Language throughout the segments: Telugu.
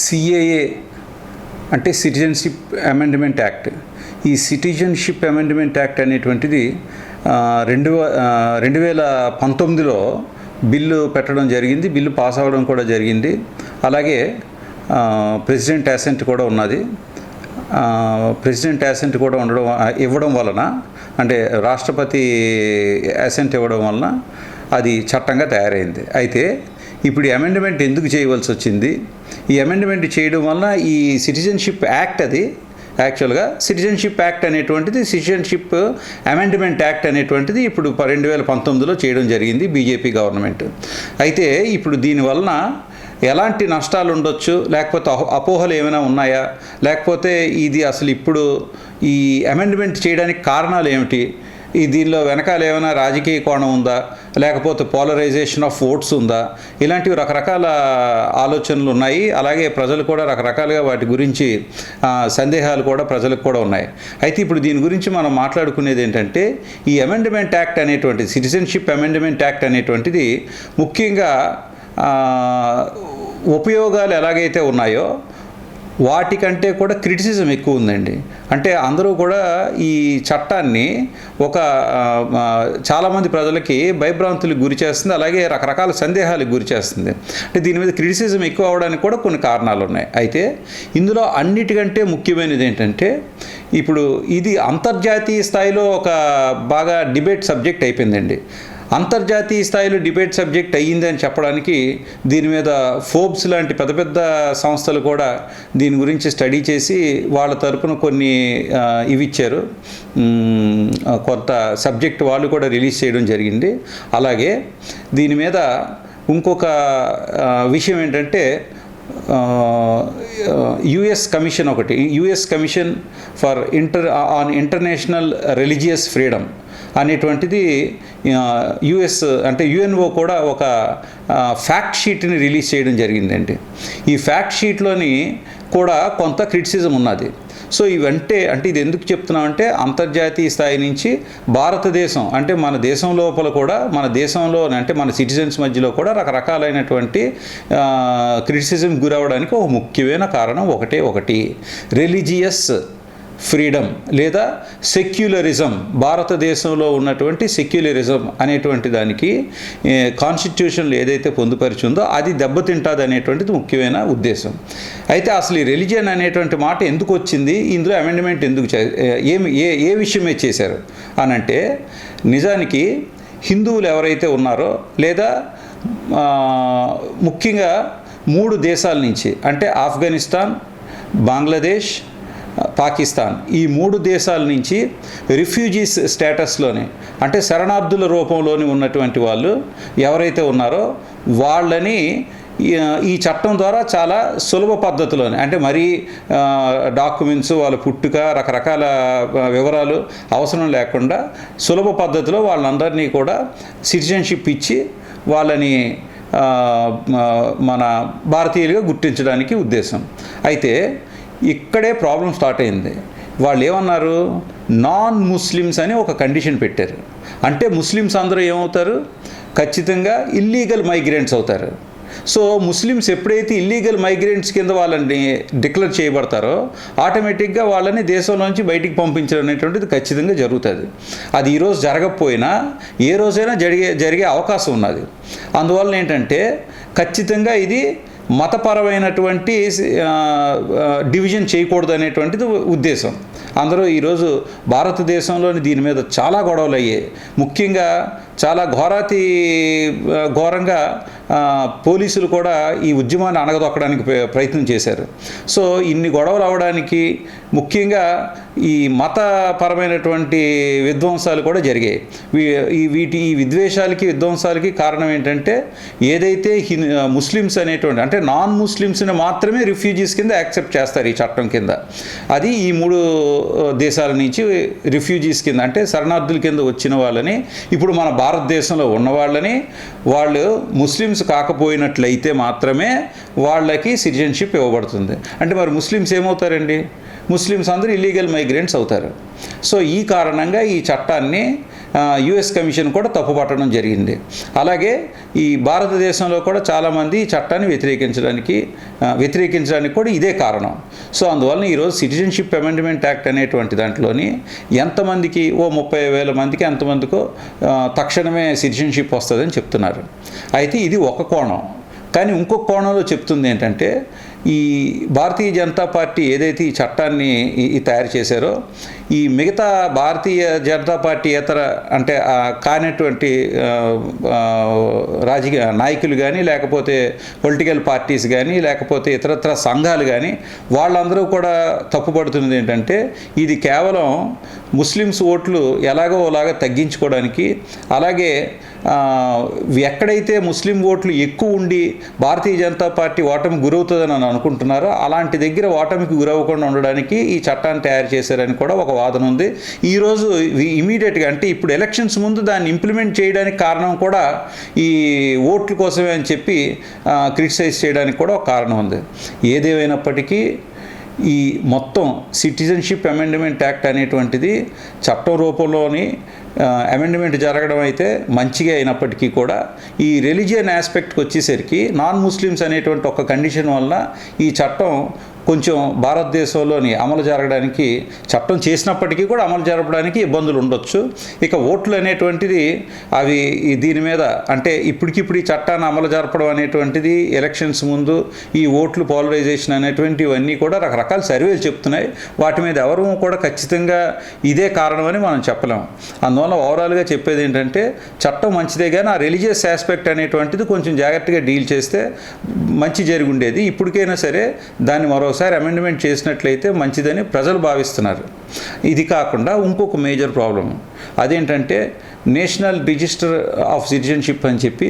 సిఏఏ అంటే సిటిజన్షిప్ అమెండ్మెంట్ యాక్ట్ ఈ సిటిజన్షిప్ అమెండ్మెంట్ యాక్ట్ అనేటువంటిది రెండు రెండు వేల పంతొమ్మిదిలో బిల్లు పెట్టడం జరిగింది బిల్లు పాస్ అవ్వడం కూడా జరిగింది. అలాగే ప్రెసిడెంట్ అసెంట్ కూడా ఉన్నది. ప్రెసిడెంట్ అసెంట్ కూడా ఉండడం ఇవ్వడం వలన అంటే రాష్ట్రపతి యాసెంట్ ఇవ్వడం వలన అది చట్టంగా తయారైంది. అయితే ఇప్పుడు ఈ అమెండ్మెంట్ ఎందుకు చేయవలసి వచ్చింది? ఈ అమెండ్మెంట్ చేయడం వలన ఈ సిటిజన్షిప్ యాక్ట్ అది యాక్చువల్గా సిటిజన్షిప్ యాక్ట్ అనేటువంటిది సిటిజన్షిప్ అమెండ్మెంట్ యాక్ట్ అనేటువంటిది ఇప్పుడు రెండు వేల పంతొమ్మిదిలో చేయడం జరిగింది బీజేపీ గవర్నమెంట్ అయితే ఇప్పుడు దీనివలన ఎలాంటి నష్టాలు ఉండొచ్చు? లేకపోతే అహో- అపోహలు ఏమైనా ఉన్నాయా? లేకపోతే ఇది అసలు ఇప్పుడు ఈ అమెండ్మెంట్ చేయడానికి కారణాలు ఏమిటి? ఈ దీనిలో వెనకాల ఏమైనా రాజకీయ కోణం ఉందా? లేకపోతే పోలరైజేషన్ ఆఫ్ ఓట్స్ ఉందా? ఇలాంటివి రకరకాల ఆలోచనలు ఉన్నాయి. అలాగే ప్రజలు కూడా రకరకాలుగా వాటి గురించి సందేహాలు కూడా ప్రజలకు కూడా ఉన్నాయి. అయితే ఇప్పుడు దీని గురించి మనం మాట్లాడుకునేది ఏంటంటే ఈ అమెండ్మెంట్ యాక్ట్ అనేటువంటి సిటిజన్షిప్ అమెండ్మెంట్ యాక్ట్ అనేటువంటిది ముఖ్యంగా ఉపయోగాలు ఎలాగైతే ఉన్నాయో వాటికంటే కూడా క్రిటిసిజం ఎక్కువ ఉందండి. అంటే అందరూ కూడా ఈ చట్టాన్ని ఒక చాలామంది ప్రజలకి భయభ్రాంతులకు గురి చేస్తుంది అలాగే రకరకాల సందేహాలకు గురి చేస్తుంది. అంటే దీని మీద క్రిటిసిజం ఎక్కువ అవడానికి కూడా కొన్ని కారణాలు ఉన్నాయి అయితే ఇందులో అన్నిటికంటే ముఖ్యమైనది ఏంటంటే ఇప్పుడు ఇది అంతర్జాతీయ స్థాయిలో ఒక బాగా డిబేట్ సబ్జెక్ట్ అయిపోయిందండి. అంతర్జాతీయ స్థాయిలో డిబేట్ సబ్జెక్ట్ అయ్యింది అని చెప్పడానికి దీని మీద ఫోర్బ్స్ లాంటి పెద్ద పెద్ద సంస్థలు కూడా దీని గురించి స్టడీ చేసి వాళ్ళ తరపున కొన్ని ఇవి ఇచ్చారు కొంత సబ్జెక్ట్ వాళ్ళు కూడా రిలీజ్ చేయడం జరిగింది. అలాగే దీని మీద ఇంకొక విషయం ఏంటంటే యుఎస్ కమిషన్ ఒకటి. US commission for inter on international religious freedom అనేటువంటిది యుఎస్ అంటే యుఎన్ఓ కూడా ఒక ఫ్యాక్ట్ షీట్ని రిలీజ్ చేయడం జరిగిందండి. ఈ ఫ్యాక్ట్ షీట్లోని కూడా కొంత క్రిటిసిజం ఉన్నది. సో ఇవంటే అంటే ఇది ఎందుకు చెప్తున్నామంటే అంతర్జాతీయ స్థాయి నుంచి భారతదేశం అంటే మన దేశం లోపల కూడా మన దేశంలో అంటే మన సిటిజన్స్ మధ్యలో కూడా రకరకాలైనటువంటి క్రిటిసిజం గురవడానికి ఒక ముఖ్యమైన కారణం ఒకటే ఒకటి. రిలీజియస్ ఫ్రీడమ్ లేదా సెక్యులరిజం. భారతదేశంలో ఉన్నటువంటి సెక్యులరిజం అనేటువంటి దానికి కాన్స్టిట్యూషన్లో ఏదైతే పొందుపరిచిందో అది దెబ్బతింటుంది అనేటువంటిది ముఖ్యమైన ఉద్దేశం. అయితే అసలు ఈ రిలీజియన్ అనేటువంటి మాట ఎందుకు వచ్చింది? ఇందులో అమెండ్మెంట్ ఎందుకు ఏమి ఏ ఏ విషయమే చేశారు? అనంటే నిజానికి హిందువులు ఎవరైతే ఉన్నారో లేదా ముఖ్యంగా మూడు దేశాల నుంచి అంటే ఆఫ్ఘనిస్తాన్ బంగ్లాదేశ్ పాకిస్తాన్ ఈ మూడు దేశాల నుంచి రిఫ్యూజీస్ స్టేటస్లోనే అంటే శరణార్థుల రూపంలోని ఉన్నటువంటి వాళ్ళు ఎవరైతే ఉన్నారో వాళ్ళని ఈ- చట్టం ద్వారా చాలా సులభ పద్ధతిలోనే అంటే మరీ డాక్యుమెంట్స్ వాళ్ళ పుట్టుక రకరకాల వివరాలు అవసరం లేకుండా సులభ పద్ధతిలో వాళ్ళందరినీ కూడా సిటిజన్షిప్ ఇచ్చి వాళ్ళని మన భారతీయులుగా గుర్తించడానికి ఉద్దేశం. అయితే ఇక్కడే ప్రాబ్లం స్టార్ట్ అయింది. వాళ్ళు ఏమన్నారు నాన్ ముస్లిమ్స్ అని ఒక కండిషన్ పెట్టారు. అంటే ముస్లిమ్స్ అందరూ ఏమవుతారు? ఖచ్చితంగా ఇల్లీగల్ మైగ్రెంట్స్ అవుతారు. సో ముస్లిమ్స్ ఎప్పుడైతే ఇల్లీగల్ మైగ్రెంట్స్ కింద వాళ్ళని డిక్లేర్ చేయబడతారో ఆటోమేటిక్గా వాళ్ళని దేశంలోంచి బయటికి పంపించడం అనేటువంటిది ఖచ్చితంగా జరుగుతుంది. అది ఈరోజు జరగకపోయినా ఏ రోజైనా జరిగే జరిగే అవకాశం ఉన్నది. అందువలన ఏంటంటే ఖచ్చితంగా ఇది మతపరమైనటువంటి డివిజన్ చేయకూడదు అనేటువంటిది ఉద్దేశం. అందరూ ఈరోజు భారతదేశంలోని దీని మీద చాలా గొడవలు అయ్యాయి. ముఖ్యంగా చాలా ఘోరాతి ఘోరంగా పోలీసులు కూడా ఈ ఉద్యమాన్ని అణగదొక్కడానికి ప్రయత్నం చేశారు. సో ఇన్ని గొడవలు అవడానికి ముఖ్యంగా ఈ మతపరమైనటువంటి విధ్వంసాలు కూడా జరిగాయి. ఈ వీటి ఈ విద్వేషాలకి విధ్వంసాలకి కారణం ఏంటంటే ఏదైతే ముస్లిమ్స్ అనేటువంటి అంటే నాన్ ముస్లిమ్స్ని మాత్రమే రిఫ్యూజీస్ కింద యాక్సెప్ట్ చేస్తారు ఈ చట్టం కింద. అది ఈ మూడు దేశాల నుంచి రిఫ్యూజీస్ కింద అంటే శరణార్థుల కింద వచ్చిన వాళ్ళని ఇప్పుడు మన భారతదేశంలో ఉన్న వాళ్ళని వాళ్ళు ముస్లిమ్స్ కాకపోయినట్లయితే మాత్రమే వాళ్ళకి సిటిజన్షిప్ ఇవ్వబడుతుంది. అంటే మరి ముస్లిమ్స్ ఏమవుతారండి? ముస్లిమ్స్ అందరూ ఇల్లీగల్ మైగ్రెంట్స్ అవుతారు. సో ఈ కారణంగా ఈ చట్టాన్ని యుఎస్ కమిషన్ కూడా తప్పుపట్టడం జరిగింది. అలాగే ఈ భారతదేశంలో కూడా చాలామంది ఈ చట్టాన్ని వ్యతిరేకించడానికి వ్యతిరేకించడానికి కూడా ఇదే కారణం. సో అందువలన ఈరోజు సిటిజన్షిప్ అమెండ్మెంట్ యాక్ట్ అనేటువంటి దాంట్లోని ఎంతమందికి ఓ ముప్పై వేల మందికి ఎంతమందికో తక్షణమే సిటిజన్షిప్ వస్తుందని చెప్తున్నారు. అయితే ఇది ఒక కోణం. కానీ ఇంకొక కోణంలో చెప్తుంది ఏంటంటే ఈ భారతీయ జనతా పార్టీ ఏదైతే ఈ చట్టాన్ని తయారు చేశారో ఈ మిగతా భారతీయ జనతా పార్టీ ఇతర అంటే కానటువంటి రాజకీయ నాయకులు కానీ లేకపోతే పొలిటికల్ పార్టీస్ కానీ లేకపోతే ఇతరత్ర సంఘాలు కానీ వాళ్ళందరూ కూడా తప్పుపడుతున్నది ఏంటంటే ఇది కేవలం ముస్లిమ్స్ ఓట్లు ఎలాగో అలాగా తగ్గించుకోవడానికి అలాగే ఎక్కడైతే ముస్లిం ఓట్లు ఎక్కువ ఉండి భారతీయ జనతా పార్టీ ఓటమి గురవుతుందని అనుకుంటున్నారో అలాంటి దగ్గర ఓటమికి గురవ్వకుండా ఉండడానికి ఈ చట్టాన్ని తయారు చేశారని కూడా ఒక వాదన ఉంది. ఈరోజు ఇమీడియట్గా అంటే ఇప్పుడు ఎలక్షన్స్ ముందు దాన్ని ఇంప్లిమెంట్ చేయడానికి కారణం కూడా ఈ ఓట్ల కోసమే అని చెప్పి క్రిటిసైజ్ చేయడానికి కూడా ఒక కారణం ఉంది. ఏదేమైనప్పటికీ ఈ మొత్తం సిటిజన్షిప్ అమెండ్మెంట్ యాక్ట్ అనేటువంటిది చట్టం రూపంలోని అమెండ్మెంట్ జరగడం అయితే మంచిగా అయినప్పటికీ కూడా ఈ రిలీజియన్ ఆస్పెక్ట్కి వచ్చేసరికి నాన్ ముస్లిమ్స్ అనేటువంటి ఒక కండిషన్ వల్ల ఈ చట్టం కొంచెం భారతదేశంలోని అమలు జరగడానికి చట్టం చేసినప్పటికీ కూడా అమలు జరపడానికి ఇబ్బందులు ఉండొచ్చు. ఇక ఓట్లు అనేటువంటిది అవి ఈ దీని మీద అంటే ఇప్పటికిప్పుడు ఈ చట్టాన్ని అమలు జరపడం అనేటువంటిది ఎలక్షన్స్ ముందు ఈ ఓట్లు పోలరైజేషన్ అనేటువంటివన్నీ కూడా రకరకాల సర్వేలు చెప్తున్నాయి. వాటి మీద ఎవరు కూడా ఖచ్చితంగా ఇదే కారణమని మనం చెప్పలేం అందువల్ల ఓవరాల్గా చెప్పేది ఏంటంటే చట్టం మంచిదే కానీ ఆ రిలీజియస్ ఆస్పెక్ట్ అనేటువంటిది కొంచెం జాగ్రత్తగా డీల్ చేస్తే మంచి జరిగి ఉండేది. ఇప్పటికైనా సరే దాన్ని మరో మరోసారి అమెండ్మెంట్ చేసినట్లయితే మంచిదని ప్రజలు భావిస్తున్నారు. ఇది కాకుండా ఇంకొక మేజర్ ప్రాబ్లం అదేంటంటే నేషనల్ రిజిస్టర్ ఆఫ్ సిటిజన్షిప్ అని చెప్పి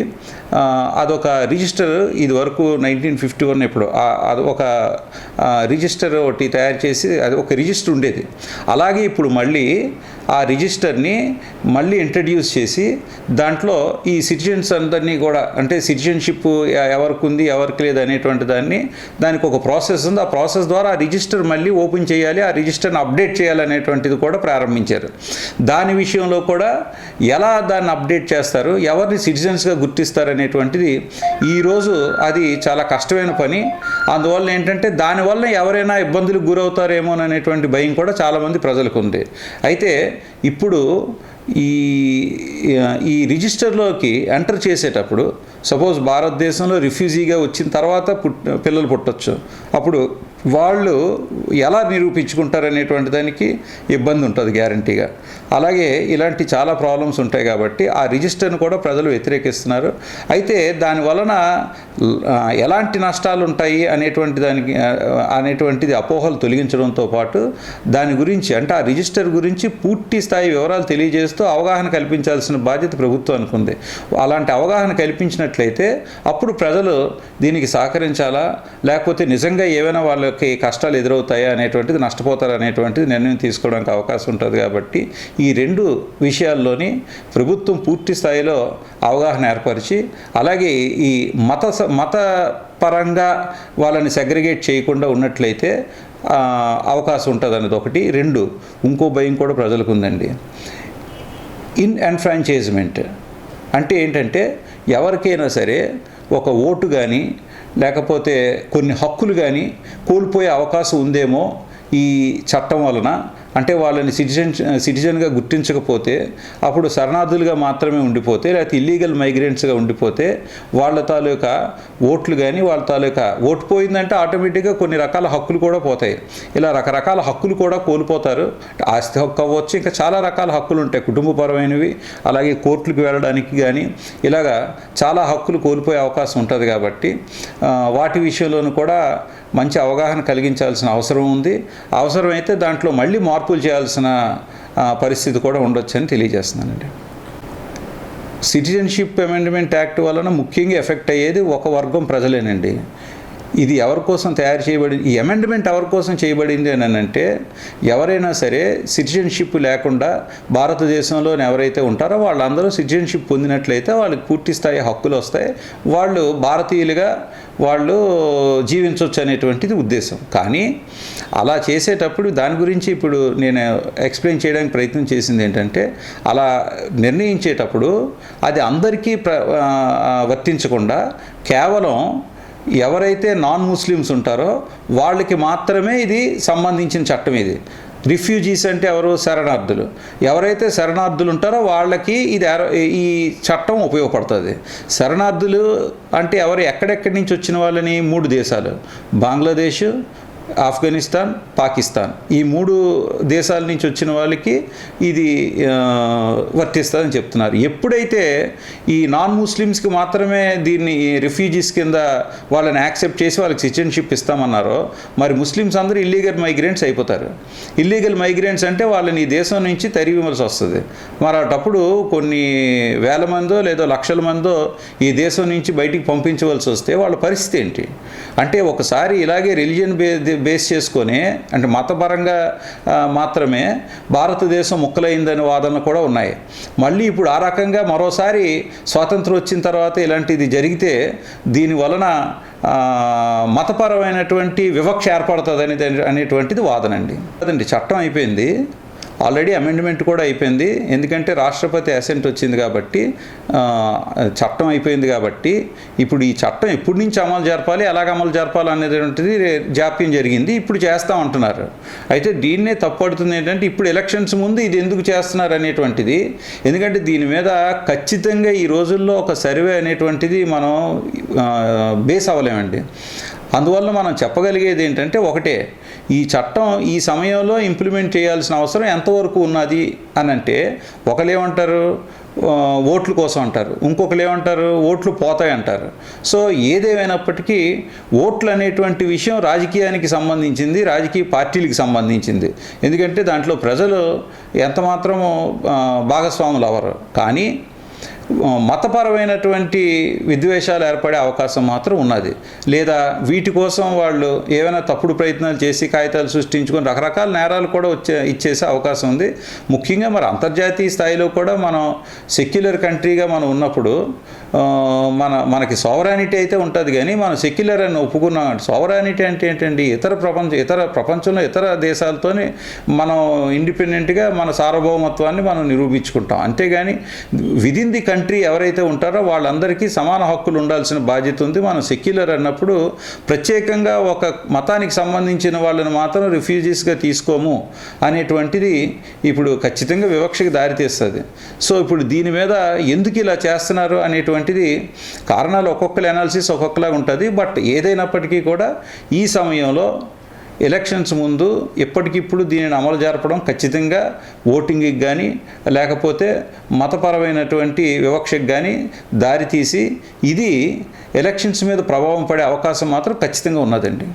అదొక రిజిస్టర్ ఇది వరకు నైన్టీన్ ఫిఫ్టీ వన్ ఇప్పుడు అది ఒక రిజిస్టర్ ఒకటి తయారు చేసి అది ఒక రిజిస్టర్ ఉండేది. అలాగే ఇప్పుడు మళ్ళీ ఆ రిజిస్టర్ని మళ్ళీ ఇంట్రడ్యూస్ చేసి దాంట్లో ఈ సిటిజన్స్ అందరినీ కూడా అంటే సిటిజన్షిప్ ఎవరికి ఉంది ఎవరికి లేదు అనేటువంటి దాన్ని దానికి ఒక ప్రాసెస్ ఉంది. ఆ ప్రాసెస్ ద్వారా ఆ రిజిస్టర్ మళ్ళీ ఓపెన్ చేయాలి ఆ రిజిస్టర్ని అప్డేట్ చేయాలనేటువంటిది కూడా ప్రారంభించారు. దాని విషయంలో కూడా ఎలా దాన్ని అప్డేట్ చేస్తారు ఎవరిని సిటిజన్స్గా గుర్తిస్తారు అనేటువంటిది ఈరోజు అది చాలా కష్టమైన పని. అందువల్ల ఏంటంటే దానివల్ల ఎవరైనా ఇబ్బందులకు గురవుతారేమో అనేటువంటి భయం కూడా చాలామంది ప్రజలకు ఉంది. అయితే ఇప్పుడు ఈ ఈ రిజిస్టర్లోకి ఎంటర్ చేసేటప్పుడు సపోజ్ భారతదేశంలో రిఫ్యూజీగా వచ్చిన తర్వాత పుట్ పిల్లలు పుట్టచ్చు. అప్పుడు వాళ్ళు ఎలా నిరూపించుకుంటారు అనేటువంటి దానికి ఇబ్బంది ఉంటుంది గ్యారంటీగా. అలాగే ఇలాంటి చాలా ప్రాబ్లమ్స్ ఉంటాయి కాబట్టి ఆ రిజిస్టర్ను కూడా ప్రజలు వ్యతిరేకిస్తున్నారు. అయితే దాని వలన ఎలాంటి నష్టాలు ఉంటాయి అనేటువంటి దానికి అనేటువంటిది అపోహలు తొలగించడంతో పాటు దాని గురించి అంటే ఆ రిజిస్టర్ గురించి పూర్తి స్థాయి వివరాలు తెలియజేస్తూ అవగాహన కల్పించాల్సిన బాధ్యత ప్రభుత్వానికి ఉంది. అలాంటి అవగాహన చేసినట్లయితే అప్పుడు ప్రజలు దీనికి సహకరించాలా? లేకపోతే నిజంగా ఏమైనా వాళ్ళకి కష్టాలు ఎదురవుతాయా అనేటువంటిది నష్టపోతారు అనేటువంటిది నిర్ణయం తీసుకోవడానికి అవకాశం ఉంటుంది కాబట్టి ఈ రెండు విషయాల్లోని ప్రభుత్వం పూర్తి స్థాయిలో అవగాహన ఏర్పరిచి అలాగే ఈ మత మత పరంగా వాళ్ళని సెగ్రిగేట్ చేయకుండా ఉన్నట్లయితే అవకాశం ఉంటుంది అనేది ఒకటి. రెండు ఇంకో భయం కూడా ప్రజలకు ఉందండి. ఇన్ ఎన్ఫ్రాంచైజ్మెంట్ అంటే ఏంటంటే ఎవరికైనా సరే ఒక ఓటు కానీ లేకపోతే కొన్ని హక్కులు కానీ కోల్పోయే అవకాశం ఉందేమో ఈ చట్టం వలన. అంటే వాళ్ళని సిటిజన్ సిటిజన్గా గుర్తించకపోతే అప్పుడు శరణార్థులుగా మాత్రమే ఉండిపోతే లేకపోతే ఇల్లీగల్ మైగ్రెంట్స్గా ఉండిపోతే వాళ్ళ తాలూకా ఓట్లు కానీ వాళ్ళ తాలూకా ఓటు పోయిందంటే ఆటోమేటిక్గా కొన్ని రకాల హక్కులు కూడా పోతాయి. ఇలా రకరకాల హక్కులు కూడా కోల్పోతారు. ఆస్తి హక్కు అవ్వచ్చు ఇంకా చాలా రకాల హక్కులు ఉంటాయి. కుటుంబపరమైనవి అలాగే కోర్టులకు వెళ్ళడానికి కానీ ఇలాగా చాలా హక్కులు కోల్పోయే అవకాశం ఉంటుంది కాబట్టి వాటి విషయంలోనూ కూడా మంచి అవగాహన కలిగించాల్సిన అవసరం ఉంది. అవసరమైతే దాంట్లో మళ్ళీ మార్పులు చేయాల్సిన పరిస్థితి కూడా ఉండొచ్చని తెలియజేస్తున్నానండి. సిటిజన్షిప్ అమెండ్మెంట్ యాక్ట్ వలన ముఖ్యంగా ఎఫెక్ట్ అయ్యేది ఒక వర్గం ప్రజలేనండి. ఇది ఎవరి కోసం తయారు చేయబడింది ఈ అమెండ్మెంట్ ఎవరి కోసం చేయబడింది అని అంటే ఎవరైనా సరే సిటిజన్షిప్ లేకుండా భారతదేశంలో ఎవరైతే ఉంటారో వాళ్ళందరూ సిటిజన్షిప్ పొందినట్లయితే వాళ్ళకి పూర్తి స్థాయి హక్కులు వస్తాయి వాళ్ళు భారతీయులుగా వాళ్ళు జీవించవచ్చు అనేటువంటిది ఉద్దేశం. కానీ అలా చేసేటప్పుడు దాని గురించి ఇప్పుడు నేను ఎక్స్ప్లెయిన్ చేయడానికి ప్రయత్నం చేసింది ఏంటంటే అలా నిర్ణయించేటప్పుడు అది అందరికీ ప్ర వర్తించకుండా కేవలం ఎవరైతే నాన్ ముస్లిమ్స్ ఉంటారో వాళ్ళకి మాత్రమే ఇది సంబంధించిన చట్టం ఇది. రిఫ్యూజీస్ అంటే ఎవరు? శరణార్థులు. ఎవరైతే శరణార్థులు ఉంటారో వాళ్ళకి ఇది ఈ చట్టం ఉపయోగపడుతుంది. శరణార్థులు అంటే ఎవరు? ఎక్కడెక్కడి నుంచి వచ్చిన వాళ్ళని? మూడు దేశాలు. బంగ్లాదేశ్ ఆఫ్ఘనిస్తాన్ పాకిస్తాన్. ఈ మూడు దేశాల నుంచి వచ్చిన వాళ్ళకి ఇది వర్తిస్తుందని చెప్తున్నారు. ఎప్పుడైతే ఈ నాన్ ముస్లిమ్స్కి మాత్రమే దీన్ని రిఫ్యూజీస్ కింద వాళ్ళని యాక్సెప్ట్ చేసి వాళ్ళకి సిటిజన్షిప్ ఇస్తామన్నారో మరి ముస్లిమ్స్ అందరూ ఇల్లీగల్ మైగ్రెంట్స్ అయిపోతారు. ఇల్లీగల్ మైగ్రెంట్స్ అంటే వాళ్ళని ఈ దేశం నుంచి తరివిమలసి వస్తుంది. మరి అటప్పుడు కొన్ని వేల మందో లేదో లక్షల మందో ఈ దేశం నుంచి బయటికి పంపించవలసి వస్తే వాళ్ళ పరిస్థితి ఏంటి? అంటే ఒకసారి ఇలాగే రిలీజియన్ బే బేస్ చేసుకొని అంటే మతపరంగా మాత్రమే భారతదేశం ముక్కలైందనే వాదనలు కూడా ఉన్నాయి. మళ్ళీ ఇప్పుడు ఆ రకంగా మరోసారి స్వాతంత్రం వచ్చిన తర్వాత ఇలాంటిది జరిగితే దీని వలన మతపరమైనటువంటి వివక్ష ఏర్పడుతుంది అనేది అనేటువంటిది వాదన అండి. అదండి చట్టం అయిపోయింది. ఆల్రెడీ అమెండ్మెంట్ కూడా అయిపోయింది. ఎందుకంటే రాష్ట్రపతి అసెంట్ వచ్చింది కాబట్టి చట్టం అయిపోయింది కాబట్టి ఇప్పుడు ఈ చట్టం ఎప్పటి నుంచి అమలు జరపాలి ఎలాగ అమలు జరపాలి అనేటువంటిది జాప్యం జరిగింది. ఇప్పుడు చేస్తాం అంటున్నారు. అయితే దీన్నే తప్పడుతుంది ఏంటంటే ఇప్పుడు ఎలక్షన్స్ ముందు ఇది ఎందుకు చేస్తున్నారు అనేటువంటిది. ఎందుకంటే దీని మీద ఖచ్చితంగా ఈ రోజుల్లో ఒక సర్వే అనేటువంటిది మనం బేస్ అవ్వలేమండి. అందువల్ల మనం చెప్పగలిగేది ఏంటంటే ఒకటే ఈ చట్టం ఈ సమయంలో ఇంప్లిమెంట్ చేయాల్సిన అవసరం ఎంతవరకు ఉన్నది అని అంటే ఒకరు ఏమంటారు ఓట్లు ఓట్ల కోసం అంటారు. ఇంకొకరు ఏమంటారు ఓట్లు పోతాయి అంటారు. సో ఏదేమైనప్పటికీ ఓట్లు అనేటువంటి విషయం రాజకీయానికి సంబంధించింది రాజకీయ పార్టీలకు సంబంధించింది. ఎందుకంటే దాంట్లో ప్రజలు ఎంతమాత్రము భాగస్వాములు అవ్వరు. కానీ మతపరమైనటువంటి విద్వేషాలు ఏర్పడే అవకాశం మాత్రం ఉన్నది. లేదా వీటి కోసం వాళ్ళు ఏమైనా తప్పుడు ప్రయత్నాలు చేసి కాగితాలు సృష్టించుకొని రకరకాల నేరాలు కూడా వచ్చే ఇచ్చేసే అవకాశం ఉంది. ముఖ్యంగా మరి అంతర్జాతీయ స్థాయిలో కూడా మనం సెక్యులర్ కంట్రీగా మనం ఉన్నప్పుడు మన మనకి సోవరానిటీ అయితే ఉంటుంది కానీ మనం సెక్యులర్ అని ఒప్పుకున్నాం సోవరానిటీ అంటే ఏంటండి? ఇతర ప్రపంచ ఇతర ప్రపంచంలో ఇతర దేశాలతోని మనం ఇండిపెండెంట్గా మన సార్వభౌమత్వాన్ని మనం నిరూపించుకుంటాం. అంతేగాని విదిన్ ది కంట్రీ ఎవరైతే ఉంటారో వాళ్ళందరికీ సమాన హక్కులు ఉండాల్సిన బాధ్యత ఉంది. మనం సెక్యులర్ అన్నప్పుడు ప్రత్యేకంగా ఒక మతానికి సంబంధించిన వాళ్ళని మాత్రం రిఫ్యూజీస్గా తీసుకోము అనేటువంటిది ఇప్పుడు ఖచ్చితంగా వివక్షకు దారితీస్తుంది సో ఇప్పుడు దీని మీద ఎందుకు ఇలా చేస్తున్నారు అనేటువంటిది కారణాలు ఒక్కొక్కరు అనాలిసిస్ ఒక్కొక్కలాగా ఉంటుంది. బట్ ఏదైనప్పటికీ కూడా ఈ సమయంలో ఎలక్షన్స్ ముందు ఎప్పటికిప్పుడు దీనిని అమలు జరపడం ఖచ్చితంగా ఓటింగ్కి కానీ లేకపోతే మతపరమైనటువంటి వివక్షకు కానీ దారితీసి ఇది ఎలక్షన్స్ మీద ప్రభావం పడే అవకాశం మాత్రం ఖచ్చితంగా ఉన్నదండి.